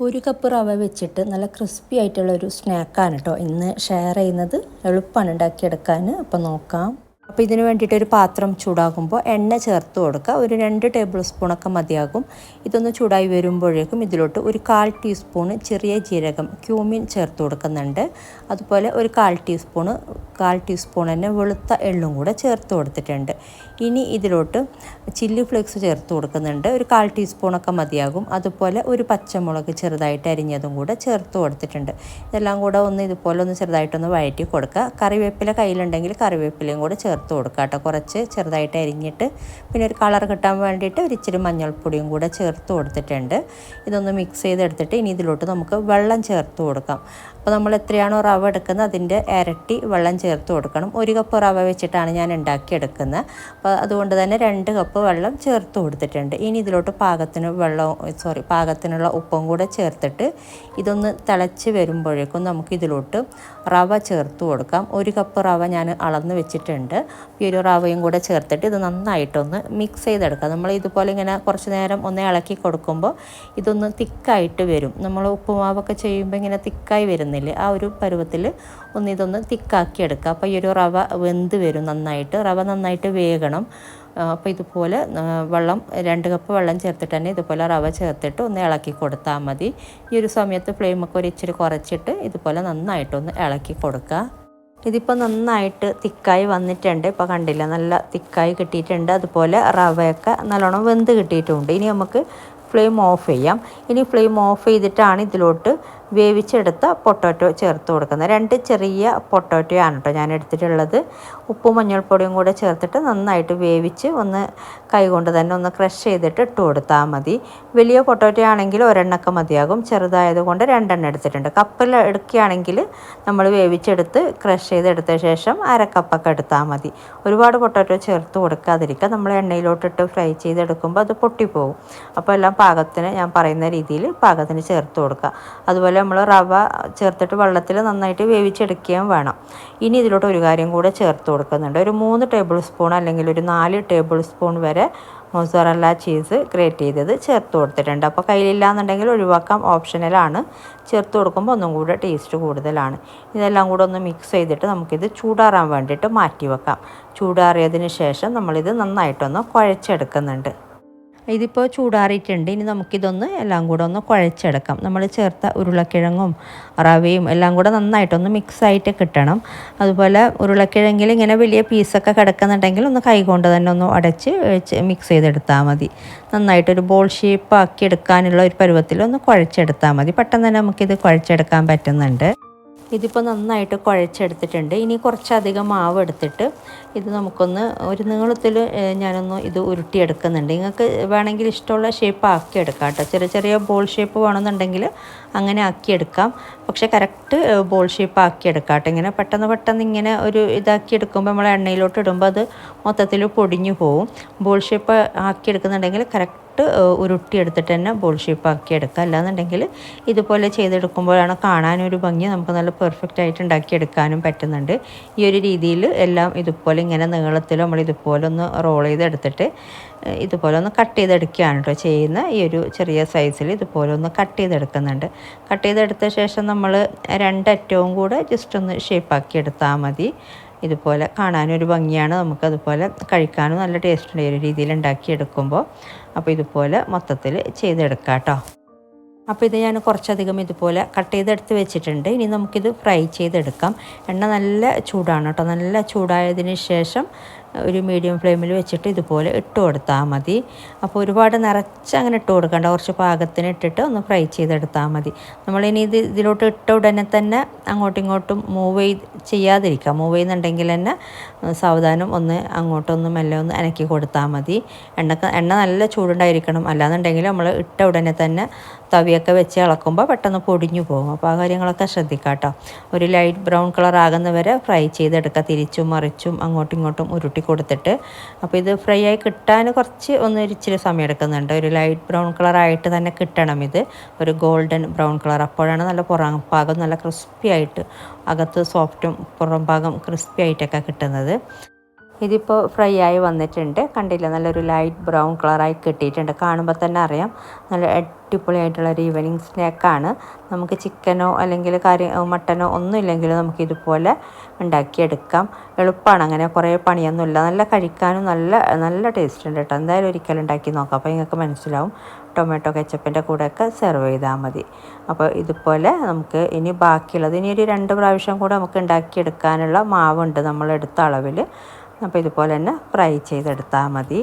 ഒരു കപ്പ് റവ വെച്ചിട്ട് നല്ല ക്രിസ്പി ആയിട്ടുള്ള ഒരു സ്നാക്കാണ് കേട്ടോ ഇന്ന് ഷെയർ ചെയ്യുന്നത് എളുപ്പമാണ് ഉണ്ടാക്കിയെടുക്കാൻ. അപ്പോൾ നോക്കാം. അപ്പോൾ ഇതിന് വേണ്ടിയിട്ട് ഒരു പാത്രം ചൂടാകുമ്പോൾ എണ്ണ ചേർത്ത് കൊടുക്കുക. ഒരു രണ്ട് ടേബിൾ സ്പൂണൊക്കെ മതിയാകും. ഇതൊന്ന് ചൂടായി വരുമ്പോഴേക്കും ഇതിലോട്ട് ഒരു കാൽ ടീസ്പൂണ് ചെറിയ ജീരകം ക്യൂമിൻ ചേർത്ത് കൊടുക്കുന്നുണ്ട്. അതുപോലെ ഒരു കാൽ ടീസ്പൂണ് കാൽ ടീസ്പൂൺ തന്നെ വെളുത്ത എള്ളും കൂടെ ചേർത്ത് കൊടുത്തിട്ടുണ്ട്. ഇനി ഇതിലോട്ട് ചില്ലി ഫ്ലേക്സ് ചേർത്ത് കൊടുക്കുന്നുണ്ട്. ഒരു കാൽ ടീസ്പൂണൊക്കെ മതിയാകും. അതുപോലെ ഒരു പച്ചമുളക് ചെറുതായിട്ട് അരിഞ്ഞതും കൂടെ ചേർത്ത് കൊടുത്തിട്ടുണ്ട്. ഇതെല്ലാം കൂടെ ഒന്ന് ഇതുപോലെ ഒന്ന് ചെറുതായിട്ടൊന്ന് വഴറ്റി കൊടുക്കുക. കറിവേപ്പില കയ്യിലുണ്ടെങ്കിൽ കറിവേപ്പിലയും കൂടെ ചേർത്ത് കൊടുക്കുക കേട്ടോ. കുറച്ച് ചെറുതായിട്ട് അരിഞ്ഞിട്ട് പിന്നെ ഒരു കളർ കിട്ടാൻ വേണ്ടിയിട്ട് ഒരു ഇച്ചിരി മഞ്ഞൾപ്പൊടിയും കൂടെ ചേർത്ത് കൊടുത്തിട്ടുണ്ട്. ഇതൊന്ന് മിക്സ് ചെയ്തെടുത്തിട്ട് ഇനി ഇതിലോട്ട് നമുക്ക് വെള്ളം ചേർത്ത് കൊടുക്കാം. അപ്പോൾ നമ്മൾ എത്രയാണോ റവ എടുക്കുന്നത് അതിന്റെ ഇരട്ടി വെള്ളം ചേർത്ത് കൊടുക്കണം. ഒരു കപ്പ് റവ വെച്ചിട്ടാണ് ഞാൻ ഉണ്ടാക്കിയെടുക്കുന്നത്. അപ്പോൾ അതുകൊണ്ട് തന്നെ രണ്ട് കപ്പ് വെള്ളം ചേർത്ത് കൊടുത്തിട്ടുണ്ട്. ഇനി ഇതിലോട്ട് പാകത്തിന് വെള്ളം സോറി പാകത്തിനുള്ള ഉപ്പും കൂടെ ചേർത്തിട്ട് ഇതൊന്ന് തിളച്ച് വരുമ്പോഴേക്കും നമുക്ക് ഇതിലോട്ട് റവ ചേർത്ത് കൊടുക്കാം. ഒരു കപ്പ് റവ ഞാൻ അളന്ന് വെച്ചിട്ടുണ്ട്. റാവയും റവയും കൂടെ ചേർത്തിട്ട് ഇത് നന്നായിട്ടൊന്ന് മിക്സ് ചെയ്തെടുക്കുക. നമ്മൾ ഇതുപോലെ ഇങ്ങനെ കുറച്ച് നേരം ഒന്ന് ഇളക്കി കൊടുക്കുമ്പോൾ ഇതൊന്ന് തിക്കായിട്ട് വരും. നമ്മൾ ഉപ്പുമാവൊക്കെ ചെയ്യുമ്പോൾ ഇങ്ങനെ തിക്കായി വരുന്നില്ലേ ആ ഒരു പരുവത്തിൽ ഒന്ന് ഇതൊന്ന് തിക്കാക്കി എടുക്കുക. അപ്പോൾ ഈ ഒരു റവ വെന്ത് വരും നന്നായിട്ട്. റവ നന്നായിട്ട് വേകണം. അപ്പോൾ ഇതുപോലെ വെള്ളം രണ്ട് കപ്പ് വെള്ളം ചേർത്തിട്ട് തന്നെ ഇതുപോലെ റവ ചേർത്തിട്ട് ഒന്ന് ഇളക്കി കൊടുത്താൽ മതി. ഈ ഒരു സമയത്ത് ഫ്ലെയിമൊക്കെ ഒരു ഇച്ചിരി കുറച്ചിട്ട് ഇതുപോലെ നന്നായിട്ടൊന്ന് ഇളക്കി കൊടുക്കുക. ഇതിപ്പോൾ നന്നായിട്ട് തിക്കായി വന്നിട്ടുണ്ട്. ഇപ്പോൾ കണ്ടില്ല നല്ല തിക്കായി കിട്ടിയിട്ടുണ്ട്. അതുപോലെ റവയൊക്കെ നല്ലോണം വെന്ത് കിട്ടിയിട്ടുണ്ട്. ഇനി നമുക്ക് ഫ്ലെയിം ഓഫ് ചെയ്യാം. ഇനി ഫ്ലെയിം ഓഫ് ചെയ്തിട്ടാണ് ഇതിലോട്ട് വേവിച്ചെടുത്ത പൊട്ടാറ്റോ ചേർത്ത് കൊടുക്കുന്നത്. രണ്ട് ചെറിയ പൊട്ടാറ്റോ ആണ് കേട്ടോ ഞാൻ എടുത്തിട്ടുള്ളത്. ഉപ്പും മഞ്ഞൾപ്പൊടിയും കൂടെ ചേർത്തിട്ട് നന്നായിട്ട് വേവിച്ച് ഒന്ന് കൈകൊണ്ട് തന്നെ ഒന്ന് ക്രഷ് ചെയ്തിട്ട് ഇട്ട് കൊടുത്താൽ മതി. വലിയ പൊട്ടാറ്റോ ആണെങ്കിൽ ഒരെണ്ണൊക്കെ മതിയാകും. ചെറുതായതുകൊണ്ട് രണ്ടെണ്ണം എടുത്തിട്ടുണ്ട്. കപ്പിൽ എടുക്കുകയാണെങ്കിൽ നമ്മൾ വേവിച്ചെടുത്ത് ക്രഷ് ചെയ്തെടുത്ത ശേഷം അരക്കപ്പൊക്കെ എടുത്താൽ മതി. ഒരുപാട് പൊട്ടാറ്റോ ചേർത്ത് കൊടുക്കാതിരിക്കുക. നമ്മൾ എണ്ണയിലോട്ടിട്ട് ഫ്രൈ ചെയ്തെടുക്കുമ്പോൾ അത് പൊട്ടിപ്പോകും അപ്പോൾ എല്ലാം പാകത്തിന് ഞാൻ പറയുന്ന രീതിയിൽ പാകത്തിന് ചേർത്ത് കൊടുക്കുക. അതുപോലെ നമ്മൾ റവ ചേർത്തിട്ട് വെള്ളത്തിൽ നന്നായിട്ട് വേവിച്ചെടുക്കുകയും വേണം. ഇനി ഇതിലോട്ട് ഒരു കാര്യം കൂടെ ചേർത്ത് കൊടുക്കുന്നുണ്ട്. ഒരു മൂന്ന് ടേബിൾ സ്പൂൺ അല്ലെങ്കിൽ ഒരു നാല് ടേബിൾ സ്പൂൺ വരെ മൊസറല്ല ചീസ് ഗ്രേറ്റ് ചെയ്തത് ചേർത്ത് കൊടുത്തിട്ടുണ്ട്. അപ്പോൾ കയ്യിലില്ലാന്നുണ്ടെങ്കിൽ ഒഴിവാക്കാം. ഓപ്ഷനലാണ് ചേർത്ത് കൊടുക്കുമ്പോൾ ഒന്നും കൂടെ ടേസ്റ്റ് കൂടുതലാണ്. ഇതെല്ലാം കൂടെ ഒന്ന് മിക്സ് ചെയ്തിട്ട് നമുക്കിത് ചൂടാറാൻ വേണ്ടിയിട്ട് മാറ്റി വെക്കാം. ചൂടാറിയതിന് ശേഷം നമ്മളിത് നന്നായിട്ടൊന്ന് കുഴച്ചെടുക്കുന്നുണ്ട്. ഇതിപ്പോൾ ചൂടാറിയിട്ടുണ്ട്. ഇനി നമുക്കിതൊന്ന് എല്ലാം കൂടെ ഒന്ന് കുഴച്ചെടുക്കാം. നമ്മൾ ചേർത്ത ഉരുളക്കിഴങ്ങും റവയും എല്ലാം കൂടെ നന്നായിട്ടൊന്ന് മിക്സായിട്ട് കിട്ടണം. അതുപോലെ ഉരുളക്കിഴങ്ങിൽ ഇങ്ങനെ വലിയ പീസൊക്കെ കിടക്കുന്നുണ്ടെങ്കിൽ ഒന്ന് കൈകൊണ്ട് തന്നെ ഒന്ന് അടച്ച് മിക്സ് ചെയ്തെടുത്താൽ മതി. നന്നായിട്ടൊരു ബോൾ ഷേപ്പ് ആക്കി എടുക്കാനുള്ള ഒരു പരുവത്തിൽ ഒന്ന് കുഴച്ചെടുത്താൽ മതി. പെട്ടെന്ന് തന്നെ നമുക്കിത് കുഴച്ചെടുക്കാൻ പറ്റുന്നുണ്ട്. ഇതിപ്പോൾ നന്നായിട്ട് കുഴച്ചെടുത്തിട്ടുണ്ട്. ഇനി കുറച്ചധികം മാവ് എടുത്തിട്ട് ഇത് നമുക്കൊന്ന് ഒരു നീളത്തിൽ ഞാനൊന്ന് ഇത് ഉരുട്ടിയെടുക്കുന്നുണ്ട്. നിങ്ങൾക്ക് വേണമെങ്കിൽ ഇഷ്ടമുള്ള ഷേപ്പ് ആക്കിയെടുക്കാം കേട്ടോ. ചെറിയ ചെറിയ ബോൾ ഷേപ്പ് വേണമെന്നുണ്ടെങ്കിൽ അങ്ങനെ ആക്കിയെടുക്കാം. പക്ഷേ കറക്റ്റ് ബോൾ ഷേപ്പ് ആക്കിയെടുക്കാം കേട്ടോ ഇങ്ങനെ പെട്ടെന്ന് പെട്ടെന്ന് ഇങ്ങനെ ഒരു ഇതാക്കി എടുക്കുമ്പോൾ നമ്മൾ എണ്ണയിലോട്ട് ഇടുമ്പോൾ അത് മൊത്തത്തിൽ പൊടിഞ്ഞു പോവും. ബോൾ ഷേപ്പ് ആക്കി എടുക്കുന്നുണ്ടെങ്കിൽ കറക്റ്റ് ഉരുട്ടി എടുത്തിട്ട് തന്നെ ബോൾ ഷേപ്പ് ആക്കി എടുക്കുക അല്ലാന്നുണ്ടെങ്കിൽ ഇതുപോലെ ചെയ്തെടുക്കുമ്പോഴാണ് കാണാനൊരു ഭംഗി നമുക്ക് നല്ല പെർഫെക്റ്റ് ആയിട്ട് ഉണ്ടാക്കിയെടുക്കാനും പറ്റുന്നുണ്ട്. ഈ ഒരു രീതിയിൽ എല്ലാം ഇതുപോലെ ഇങ്ങനെ നീളത്തിൽ നമ്മൾ ഇതുപോലെ ഒന്ന് റോൾ ചെയ്തെടുത്തിട്ട് ഇതുപോലെ ഒന്ന് കട്ട് ചെയ്തെടുക്കുകയാണ് കേട്ടോ ചെയ്യുന്ന ഈ ഒരു ചെറിയ സൈസിൽ ഇതുപോലെ ഒന്ന് കട്ട് ചെയ്തെടുക്കുന്നുണ്ട്. കട്ട് ചെയ്തെടുത്ത ശേഷം നമ്മൾ രണ്ടറ്റവും കൂടെ ജസ്റ്റ് ഒന്ന് ഷേപ്പാക്കി എടുത്താൽ മതി. ഇതുപോലെ കാണാനൊരു ഭംഗിയാണ്. നമുക്കതുപോലെ കഴിക്കാനും നല്ല ടേസ്റ്റ് ഉണ്ട് ഒരു രീതിയിൽ ഉണ്ടാക്കിയെടുക്കുമ്പോൾ അപ്പോൾ ഇതുപോലെ മൊത്തത്തിൽ ചെയ്തെടുക്കാം കേട്ടോ. അപ്പോൾ ഇത് ഞാൻ കുറച്ചധികം ഇതുപോലെ കട്ട് ചെയ്തെടുത്ത് വെച്ചിട്ടുണ്ട്. ഇനി നമുക്കിത് ഫ്രൈ ചെയ്തെടുക്കാം. എണ്ണ നല്ല ചൂടാണ് കേട്ടോ. നല്ല ചൂടായതിന് ശേഷം ഒരു മീഡിയം ഫ്ലെയിമിൽ വെച്ചിട്ട് ഇതുപോലെ ഇട്ട് കൊടുത്താൽ മതി. അപ്പോൾ ഒരുപാട് നിറച്ച് അങ്ങനെ ഇട്ട് കൊടുക്കണ്ട. കുറച്ച് പാകത്തിന് ഇട്ടിട്ട് ഒന്ന് ഫ്രൈ ചെയ്തെടുത്താൽ മതി. നമ്മളിനി ഇത് ഇതിലോട്ട് ഇട്ട ഉടനെ തന്നെ അങ്ങോട്ടും ഇങ്ങോട്ടും മൂവ് ചെയ്ത് ചെയ്യാതിരിക്കുക മൂവ് ചെയ്യുന്നുണ്ടെങ്കിൽ തന്നെ സാവധാനം ഒന്ന് അങ്ങോട്ടൊന്ന് മെല്ലെ ഒന്ന് അനക്കി കൊടുത്താൽ മതി. എണ്ണ എണ്ണ നല്ല ചൂടുണ്ടായിരിക്കണം. അല്ലാന്നുണ്ടെങ്കിൽ നമ്മൾ ഇട്ട ഉടനെ തന്നെ തവിയൊക്കെ വെച്ച് ഇളക്കുമ്പോൾ പെട്ടെന്ന് പൊടിഞ്ഞു പോകും. അപ്പോൾ ആ കാര്യങ്ങളൊക്കെ ശ്രദ്ധിക്കാം ഒരു ലൈറ്റ് ബ്രൗൺ കളർ ആകുന്നവരെ ഫ്രൈ ചെയ്തെടുക്കുക. തിരിച്ചും മറിച്ചും അങ്ങോട്ടും ഇങ്ങോട്ടും ഉരുട്ടി കൊടുത്തിട്ട്. അപ്പോൾ ഇത് ഫ്രൈ ആയി കിട്ടാൻ കുറച്ച് ഒന്ന് ഇച്ചിരി സമയം എടുക്കുന്നുണ്ട് ഒരു ലൈറ്റ് ബ്രൗൺ കളർ ആയിട്ട് തന്നെ കിട്ടണം ഇത്. ഒരു ഗോൾഡൻ ബ്രൗൺ കളർ അപ്പോഴാണ് നല്ല പുറം പാകം നല്ല ക്രിസ്പി ആയിട്ട് അകത്ത് സോഫ്റ്റും പുറം ഭാഗം ക്രിസ്പി ആയിട്ടൊക്കെ കിട്ടുന്നത്. ഇതിപ്പോൾ ഫ്രൈ ആയി വന്നിട്ടുണ്ട്. കണ്ടില്ല? നല്ലൊരു ലൈറ്റ് ബ്രൗൺ കളറായി കിട്ടിയിട്ടുണ്ട്. കാണുമ്പോൾ തന്നെ അറിയാം. നല്ല അടിപൊളിയായിട്ടുള്ള ഒരു ഈവനിങ് സ്നാക്കാണ് നമുക്ക് ചിക്കനോ അല്ലെങ്കിൽ കറി മട്ടനോ ഒന്നും ഇല്ലെങ്കിൽ നമുക്ക് ഇതുപോലെ ഉണ്ടാക്കിയെടുക്കാം. എളുപ്പമാണ് അങ്ങനെ കുറേ പണിയൊന്നുമില്ല നല്ല കഴിക്കാനും നല്ല നല്ല ടേസ്റ്റ് ഉണ്ട് കേട്ടോ. എന്തായാലും ഒരിക്കലും ഉണ്ടാക്കി നോക്കാം. അപ്പോൾ നിങ്ങൾക്ക് മനസ്സിലാവും. ടൊമാറ്റോ കെച്ചപ്പിന്റെ കൂടെയൊക്കെ സെർവ് ചെയ്താൽ മതി. അപ്പോൾ ഇതുപോലെ നമുക്ക് ഇനി ബാക്കിയുള്ളത്. ഇനി ഒരു രണ്ട് പ്രാവശ്യം കൂടെ നമുക്ക് ഉണ്ടാക്കിയെടുക്കാനുള്ള മാവുണ്ട് നമ്മൾ എടുത്ത അളവിൽ അപ്പോൾ ഇതുപോലെ തന്നെ ഫ്രൈ ചെയ്തെടുത്താൽ മതി.